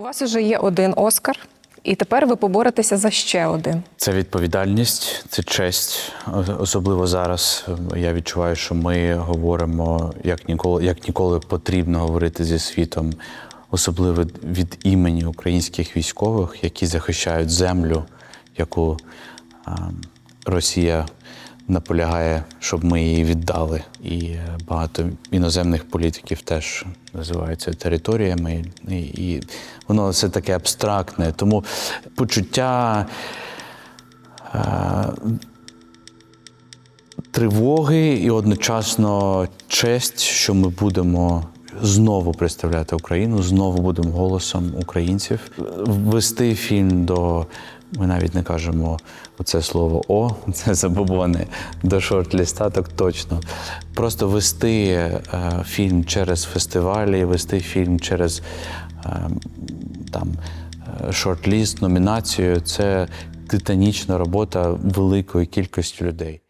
У вас уже є один Оскар, і тепер ви поборетеся за ще один. Це відповідальність, це честь. Особливо зараз я відчуваю, що ми говоримо як ніколи, як ніколи потрібно говорити зі світом, особливо від імені українських військових, які захищають землю, яку Росія наполягає, щоб ми її віддали. І е, багато іноземних політиків теж називаються територіями, і, і воно все таке абстрактне. Тому почуття е, тривоги і одночасно честь, що ми будемо знову представляти Україну, знову будемо голосом українців. Вести фільм до. Ми навіть не кажемо оце слово О, це забобони до шорт-ліста, так точно. Просто вести е, фільм через фестивалі, вести фільм через е, там е, шорт-ліст, номінацію це титанічна робота великої кількості людей.